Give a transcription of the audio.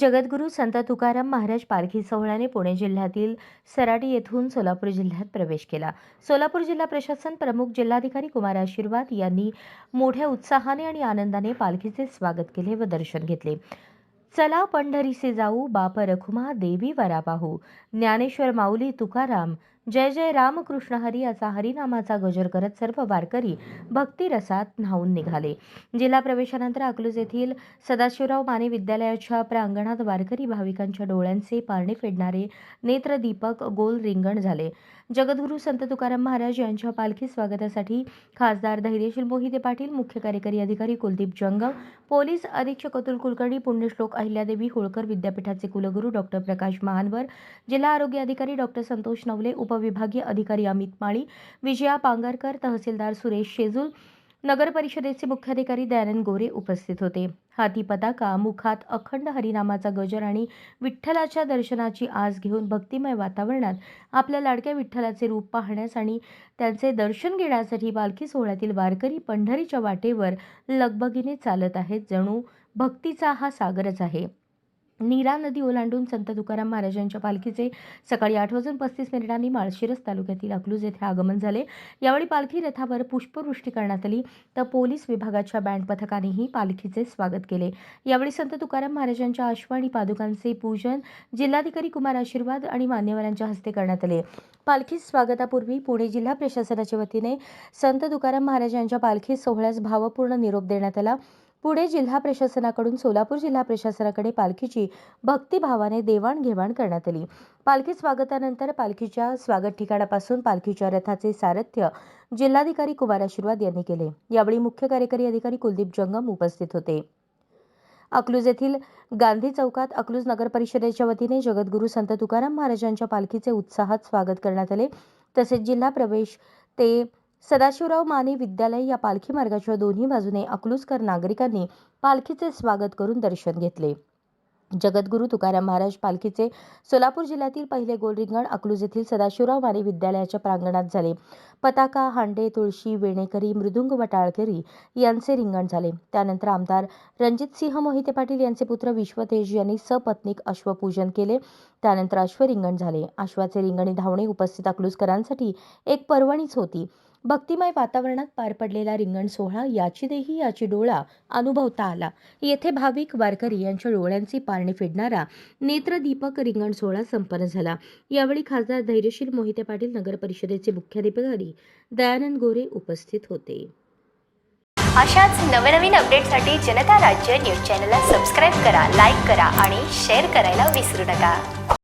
जगद्गुरू संत तुकाराम महाराज पालखी सोहळ्याने पुणे जिल्ह्यातील सराडी येथून सोलापूर जिल्ह्यात प्रवेश केला. सोलापूर जिल्हा प्रशासन प्रमुख जिल्हाधिकारी कुमार आशीर्वाद यांनी मोठ्या उत्साहाने आणि आनंदाने पालखीचे स्वागत केले व दर्शन घेतले. चला पंढरीसे जाऊ बाप रखुमा देवी वरा पाहू ज्ञानेश्वर माऊली तुकाराम जय जय रामकृष्ण हरी असा हरिनामाचा गजर करत सर्व वारकरी भक्तिरसात न्हावून निघाले. जिल्हा प्रवेशानंतर अकलूज येथील सदाशिवराव माने विद्यालयाच्या प्रांगणात वारकरी भाविकांच्या डोळ्यांचे पारणे फेडणारे नेत्रदीपक गोल रिंगण झाले. जगद्गुरू संत तुकाराम महाराज यांच्या पालखी स्वागतासाठी खासदार धैर्यशील मोहिते पाटील मुख्य कार्यकारी अधिकारी कुलदीप जंगम पोलीस अधीक्षक अतुल कुलकर्णी पुण्यश्लोक अहिल्यादेवी होळकर विद्यापीठाचे कुलगुरू डॉक्टर प्रकाश महानवर जिल्हा आरोग्य अधिकारी डॉक्टर संतोष नवले उप उपविभागीय अधिकारी अमित माळी विजया पांगरकर तहसीलदार सुरेश शेजूल नगर परिषदेचे मुख्याधिकारी दयानंद गोरे उपस्थित होते. हाती पताका मुखात अखंड हरिनामाचा गजर आणि विठ्ठलाच्या दर्शनाची आस घेऊन भक्तिमय वातावरणात आपल्या लाडक्या विठ्ठलाचे रूप पाहण्यास आणि त्यांचे दर्शन घेण्यासाठी पालखी सोहळ्यातील वारकरी पंढरीच्या वाटेवर लगबगीने चालत आहेत. जणू भक्तीचा हा सागरच आहे. नीरा नदी ओलांडून संत तुकाराम महाराजांच्या पालखीचे सकाळी आठ वाजून पस्तीस मिनिटांनी माळशिरस तालुक्यातील अकलूज येथे आगमन झाले. यावेळी पालखी रथावर पुष्पवृष्टी करण्यात आली तर पोलीस विभागाच्या बँड पथकानेही पालखीचे स्वागत केले. यावेळी संत तुकाराम महाराजांच्या अश्व आणि पादुकांचे पूजन जिल्हाधिकारी कुमार आशीर्वाद आणि मान्यवरांच्या हस्ते करण्यात आले. पालखी स्वागतापूर्वी पुणे जिल्हा प्रशासनाच्या वतीने संत तुकाराम महाराजांच्या पालखी सोहळ्यास भावपूर्ण निरोप देण्यात आला. पुणे जिल्हा प्रशासनाकडून सोलापूर जिल्हा प्रशासनाकडे पालखीची भक्तिभावाने देवाणघेवाण करण्यात आली. पालखी स्वागतानंतर पालखीच्या स्वागत ठिकाणापासून पालखीच्या रथाचे सारथ्य जिल्हाधिकारी कुमार आशीर्वाद यांनी केले. यावेळी मुख्य कार्यकारी अधिकारी कुलदीप जंगम उपस्थित होते. अकलूज येथील गांधी चौकात अकलूज नगर परिषदेच्या वतीने जगद्गुरू संत तुकाराम महाराजांच्या पालखीचे उत्साहात स्वागत करण्यात आले. तसेच जिल्हा प्रवेश ते सदाशिवराव माने विद्यालय या पालखी मार्गाच्या दोन्ही बाजूने अकलूजकर नागरिकांनी पालखीचे स्वागत करून दर्शन घेतले. जगद्गुरू तुकाराम महाराज पालखीचे सोलापूर जिल्ह्यातील पहिले गोल रिंगण अकलूज येथील सदाशिवराव माने विद्यालयाच्या प्रांगणात झाले. पताका हांडे तुळशी वेणेकरी मृदुंग वटाळकरी यांचे रिंगण झाले. त्यानंतर आमदार रणजितसिंह मोहिते पाटील यांचे पुत्र विश्वतेज यांनी सपत्नीक अश्वपूजन केले. त्यानंतर अश्वरिंगण झाले. अश्वाचे रिंगणी धावणे उपस्थित अकलूजकरांसाठी एक पर्वणीच होती. भक्तिमय वातावरणात पार पडलेला रिंगण सोहळा याची देही याची डोळा अनुभवता आला. येथे भाविक वारकरी यांच्या डोळ्यांची पारणे फेडणारा नेत्रदीपक रिंगण सोहळा संपन्न झाला. यावेळी खासदार धैर्यशील मोहिते पाटील नगर परिषदेचे मुख्याधिकारी दयानंद गोरे उपस्थित होते. अशाच नवनवीन अपडेटसाठी जनता राज्य न्यूज चॅनलला सबस्क्राईब करा लाईक करा आणि शेअर करायला विसरू नका.